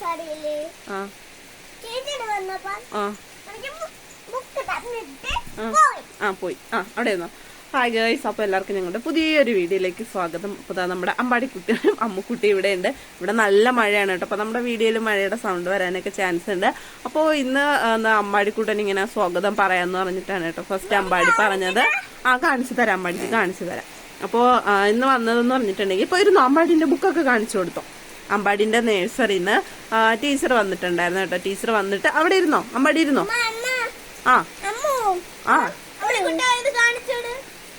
സാരിയില്ലേ ആ. ആ. പോയി. ആ അവിടെ ഹായ് ഗേഴ്സ് അപ്പോൾ എല്ലാവർക്കും ഞങ്ങളുടെ പുതിയൊരു വീഡിയോയിലേക്ക് സ്വാഗതം. അപ്പോൾ നമ്മുടെ നമ്മുടെ കുട്ടികളും അമ്മുക്കുട്ടി ഇവിടെ ഉണ്ട്. ഇവിടെ നല്ല മഴയാണ് കേട്ടോ. അപ്പോൾ നമ്മുടെ വീഡിയോയിൽ മഴയുടെ സൗണ്ട് വരാനൊക്കെ ചാൻസ് ഉണ്ട്. അപ്പോൾ ഇന്ന് അമ്പാടിക്കുട്ടൻ ഇങ്ങനെ സ്വാഗതം പറയാന്ന് പറഞ്ഞിട്ടാണ് കേട്ടോ ഫസ്റ്റ് അമ്പാടി പറഞ്ഞത്. ആ കാണിച്ചു തരാം അമ്പാടിക്ക് കാണിച്ചു തരാം. അപ്പോൾ ഇന്ന് വന്നതെന്ന് പറഞ്ഞിട്ടുണ്ടെങ്കിൽ ഇപ്പോൾ ഇരുന്നു? അമ്പാടിന്റെ ബുക്കൊക്കെ കാണിച്ചു കൊടുത്തോ. അമ്പാടിന്റെ നേഴ്സറിന്ന് ടീച്ചർ വന്നിട്ടുണ്ടായിരുന്നു കേട്ടോ. ടീച്ചർ വന്നിട്ട് അവിടെ ഇരുന്നോ? അമ്പാടി ഇരുന്നോ? ആ. ആ.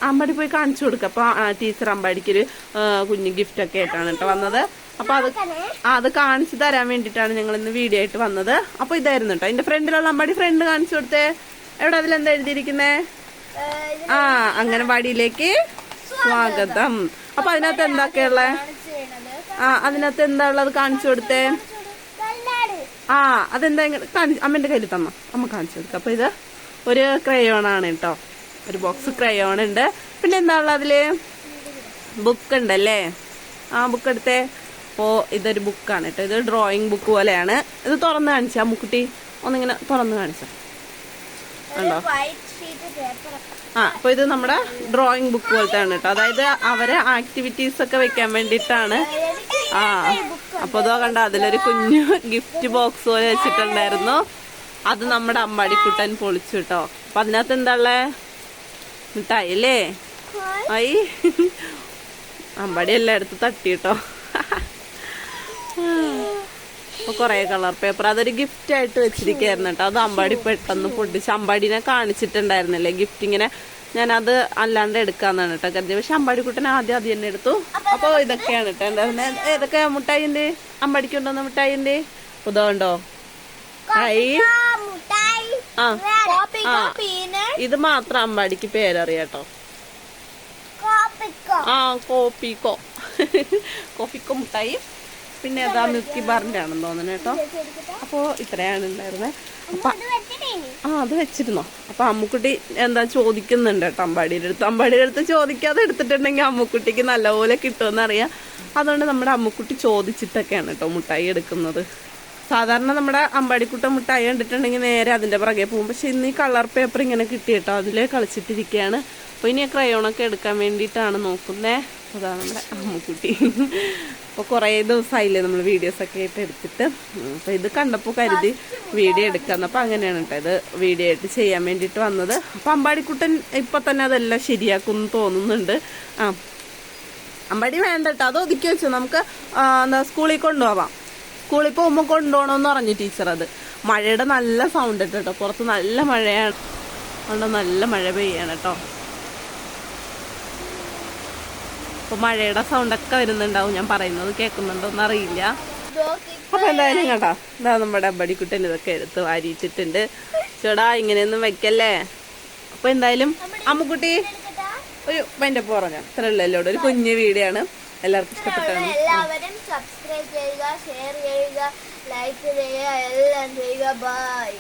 അമ്പാടി പോയി കാണിച്ചു കൊടുക്കുക അപ്പൊ ടീച്ചർ അമ്പാടിക്കൊരു ഒരു കുഞ്ഞു ഗിഫ്റ്റ് ഒക്കെ ആയിട്ടാണ് കേട്ടോ വന്നത്. അപ്പൊ അത് അത് കാണിച്ചു തരാൻ വേണ്ടിട്ടാണ് ഞങ്ങൾ ഇന്ന് വീഡിയോ ആയിട്ട് വന്നത്. അപ്പൊ ഇതായിരുന്നു കേട്ടോ. അതിന്റെ ഫ്രണ്ടിലുള്ള അമ്പാടി ഫ്രണ്ട് കാണിച്ചു കൊടുത്തേ. എവിടെ? അതിലെന്താ എഴുതിയിരിക്കുന്നേ? ആ അങ്ങനെ വാടിയിലേക്ക് സ്വാഗതം. അപ്പൊ അതിനകത്ത് എന്തൊക്കെയുള്ള ആ അതിനകത്ത് എന്താ ഉള്ളത് കാണിച്ചു കൊടുത്തേ? ആ അതെന്താ അമ്മേന്റെ കയ്യിൽ തന്നോ. അമ്മ കാണിച്ചു കൊടുക്കാം. അപ്പൊ ഇത് ഒരു ക്രയോൺ ആണ് കേട്ടോ ഒരു ബോക്സ് ക്രയോൺ ഉണ്ട്. പിന്നെ എന്താ ഉള്ളത് അതിൽ? ബുക്ക് ഉണ്ടല്ലേ? ആ ബുക്ക് എടുത്തേ. ഓ ഇതൊരു ബുക്കാണ് കേട്ടോ ഇത് ഡ്രോയിങ് ബുക്ക് പോലെയാണ്. ഇത് തുറന്ന് കാണിച്ചാ മുക്കുട്ടി ഒന്നിങ്ങനെ തുറന്ന് കാണിച്ചാ. ഉണ്ടോ ആ അപ്പൊ ഇത് നമ്മുടെ ഡ്രോയിങ് ബുക്ക് പോലത്തെ ആണ് കേട്ടോ അതായത് അവരെ ആക്ടിവിറ്റീസ് ഒക്കെ വെക്കാൻ വേണ്ടിയിട്ടാണ് ആ അപ്പൊ അതോ കണ്ട അതിലൊരു കുഞ്ഞു ഗിഫ്റ്റ് ബോക്സ് പോലെ വെച്ചിട്ടുണ്ടായിരുന്നു. അത് നമ്മുടെ അമ്പാടിക്കുട്ടൻ പൊളിച്ചു കേട്ടോ. അപ്പൊ അതിനകത്ത് എന്താ ഉള്ളേ? മിഠായി അല്ലേ? ആയി അമ്പാടി എല്ലായിടത്തും തട്ടി കേട്ടോ. കൊറേ കളർ പേപ്പർ. അതൊരു ഗിഫ്റ്റ് ആയിട്ട് വെച്ചിരിക്കായിരുന്നു കേട്ടോ. അത് അമ്പാടി പെട്ടെന്ന് പൊട്ടിച്ച് അമ്പാടിനെ കാണിച്ചിട്ടുണ്ടായിരുന്നില്ലേ? ഗിഫ്റ്റ് ഇങ്ങനെ ഞാൻ അത് അല്ലാണ്ട് എടുക്കാന്നാണ് കേട്ടോ കരുതി പക്ഷെ അമ്പാടിക്കുട്ടൻ ആദ്യം ആദ്യം തന്നെ എടുത്തു. അപ്പൊ ഇതൊക്കെയാണ് കേട്ടോ. ഉണ്ടായിരുന്നത് ഏതൊക്കെ മുട്ടായി ഉണ്ട് അമ്പാടിക്ക് ഉണ്ടോന്ന് മുട്ടായി ഉണ്ട് ഇതുണ്ടോ ഹായ്. മുട്ടായി ആ ഇത് മാത്രം അമ്പാടിക്ക് പേരറിയാട്ടോ ആ കോപ്പിക്കോ കോപ്പിക്കോ മുട്ടായി. പിന്നെ അതാ മിൽക്കി ബാറിന്റെ ആണെന്ന് തോന്നുന്നു കേട്ടോ. അപ്പോ ഇത്രയാണ് ഉണ്ടായിരുന്നത് അപ്പൊ ആ അത് വെച്ചിരുന്നോ? അപ്പൊ അമ്മുക്കുട്ടി എന്താ ചോദിക്കുന്നുണ്ട് കേട്ടോ അമ്പാടിയുടെ അടുത്ത്. അമ്പാടിയുടെ അടുത്ത് ചോദിക്കാതെ എടുത്തിട്ടുണ്ടെങ്കിൽ അമ്മുക്കുട്ടിക്ക് നല്ലപോലെ കിട്ടുമെന്ന് അറിയാം അതുകൊണ്ട് നമ്മുടെ അമ്മുക്കുട്ടി ചോദിച്ചിട്ടൊക്കെയാണ് കേട്ടോ മുട്ടായി എടുക്കുന്നത്. സാധാരണ നമ്മുടെ അമ്പാടിക്കുട്ട മുട്ടായി കണ്ടിട്ടുണ്ടെങ്കിൽ നേരെ അതിന്റെ പുറകെ പോകും. പക്ഷെ ഇന്ന് ഈ കളർ പേപ്പർ ഇങ്ങനെ കിട്ടി കേട്ടോ അതിലേ കളിച്ചിട്ടിരിക്കുകയാണ് അപ്പൊ ഇനി ക്രയോണൊക്കെ എടുക്കാൻ വേണ്ടിയിട്ടാണ് നോക്കുന്നേ. അതാ നമ്മുടെ അമ്മുക്കുട്ടി. അപ്പോൾ കുറേ ദിവസമായില്ലേ നമ്മൾ വീഡിയോസ് ഒക്കെ ആയിട്ട് എടുത്തിട്ട്. അപ്പോൾ ഇത് കണ്ടപ്പോൾ കരുതി വീഡിയോ എടുക്കാം അപ്പോൾ അങ്ങനെയാണ് കേട്ടോ ഇത് വീഡിയോ ആയിട്ട് ചെയ്യാൻ വേണ്ടിയിട്ട് വന്നത്. അപ്പോൾ അമ്പാടിക്കുട്ടൻ ഇപ്പം തന്നെ അതെല്ലാം ശരിയാക്കും തോന്നുന്നുണ്ട്. ആ. അമ്പാടി വേണ്ട കേട്ടോ അത് ഒതുക്കി വെച്ചു. നമുക്ക് എന്താ സ്കൂളിൽ കൊണ്ടുപോവാം. സ്കൂളിൽ പോകുമ്പോൾ കൊണ്ടുപോകണമെന്ന് പറഞ്ഞു ടീച്ചർ അത്. മഴയുടെ നല്ല സൗണ്ട് കേട്ടോ പുറത്ത് നല്ല മഴയാണ്. അതുകൊണ്ട് നല്ല മഴ പെയ്യാണ് കേട്ടോ അപ്പൊ മഴയുടെ സൗണ്ടൊക്കെ വരുന്നുണ്ടാവും ഞാൻ പറയുന്നത് കേൾക്കുന്നുണ്ടോന്ന് അറിയില്ല അപ്പൊ എന്തായാലും കേട്ടോ ഇതാ നമ്മുടെ അമ്പടിക്കുട്ടൻ ഇതൊക്കെ എടുത്ത് വാരിയിട്ടിട്ടുണ്ട്. ചേടാ ഇങ്ങനെയൊന്നും വെക്കല്ലേ? അപ്പൊ എന്തായാലും അമ്മുക്കുട്ടി ഒരു അതിന്റെ പുറഞ്ഞ ഇത്ര ഉള്ളല്ലോ ഒരു കുഞ്ഞു വീഡിയോ എല്ലാവർക്കും ഇഷ്ടപ്പെട്ടാണ് എല്ലാവരും സബ്സ്ക്രൈബ് ചെയ്യുക ഷെയർ ചെയ്യുക ലൈക്ക് ചെയ്യുക എല്ലാം ചെയ്യുക. ബൈ